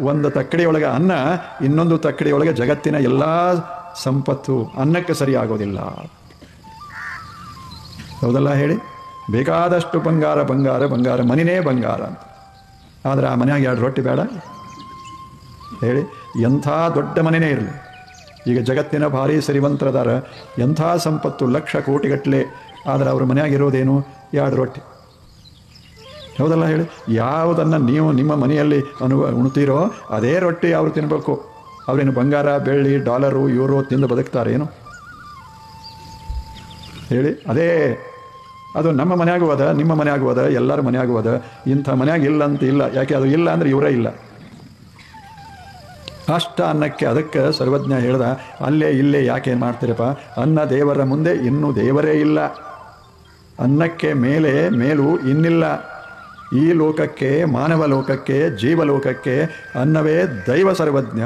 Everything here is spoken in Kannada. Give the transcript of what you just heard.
ಒಂದು ತಕ್ಕಡಿಯೊಳಗೆ ಅನ್ನ, ಇನ್ನೊಂದು ತಕ್ಕಡಿಯೊಳಗೆ ಜಗತ್ತಿನ ಎಲ್ಲ ಸಂಪತ್ತು ಅನ್ನಕ್ಕೆ ಸರಿ ಆಗೋದಿಲ್ಲ ಹೌದಲ್ಲ ಹೇಳಿ? ಬೇಕಾದಷ್ಟು ಬಂಗಾರ ಬಂಗಾರ ಬಂಗಾರ, ಮನಿನೇ ಬಂಗಾರ ಅಂತ. ಆದರೆ ಆ ಮನೆಯಾಗ ಎರಡು ರೊಟ್ಟಿ ಬೇಡ. ಹೇಳಿ? ಎಂಥ ದೊಡ್ಡ ಮನೆಯೇ ಇರಲಿ. ಈಗ ಜಗತ್ತಿನ ಭಾರಿ ಸರಿವಂತರದಾರ ಎಂಥ ಸಂಪತ್ತು ಲಕ್ಷ ಕೋಟಿಗಟ್ಟಲೆ ಆದರೆ ಅವ್ರ ಮನೆಯಾಗಿರೋದೇನು ಎರಡು ರೊಟ್ಟಿ. ಹೌದಲ್ಲ ಹೇಳಿ? ಯಾವುದನ್ನು ನೀವು ನಿಮ್ಮ ಮನೆಯಲ್ಲಿ ಅನು ಉಣ್ತೀರೋ ಅದೇ ರೊಟ್ಟಿ ಅವರು ತಿನ್ನಬೇಕು ಅವರೇನು ಬಂಗಾರ, ಬೆಳ್ಳಿ, ಡಾಲರು, ಯೂರೋ ತಿಂದು ಬದುಕ್ತಾರೆ ಏನು? ಹೇಳಿ? ಅದೇ, ಅದು ನಮ್ಮ ಮನೆ ಆಗುವುದ ನಿಮ್ಮ ಮನೆ ಆಗುವುದ ಎಲ್ಲರ ಮನೆ ಆಗುವುದ ಇಂಥ ಮನೆಯಾಗ ಇಲ್ಲ ಅಂತ ಇಲ್ಲ. ಯಾಕೆ ಅದು ಇಲ್ಲ ಅಂದರೆ ಇವರೇ ಇಲ್ಲ. ಅಷ್ಟ ಅನ್ನಕ್ಕೆ ಅದಕ್ಕೆ ಸರ್ವಜ್ಞ ಹೇಳ್ದ, ಅಲ್ಲೇ, ಇಲ್ಲೇ ಯಾಕೆ ಏನು ಮಾಡ್ತೀರಪ್ಪ? ಅನ್ನ ದೇವರ ಮುಂದೆ ಇನ್ನೂ ದೇವರೇ ಇಲ್ಲ. ಅನ್ನಕ್ಕೆ ಮೇಲೆ ಮೇಲೂ ಇನ್ನಿಲ್ಲ. ಈ ಲೋಕಕ್ಕೆ ಮಾನವ ಲೋಕಕ್ಕೆ ಜೀವಲೋಕಕ್ಕೆ ಅನ್ನವೇ ದೈವ ಸರ್ವಜ್ಞ.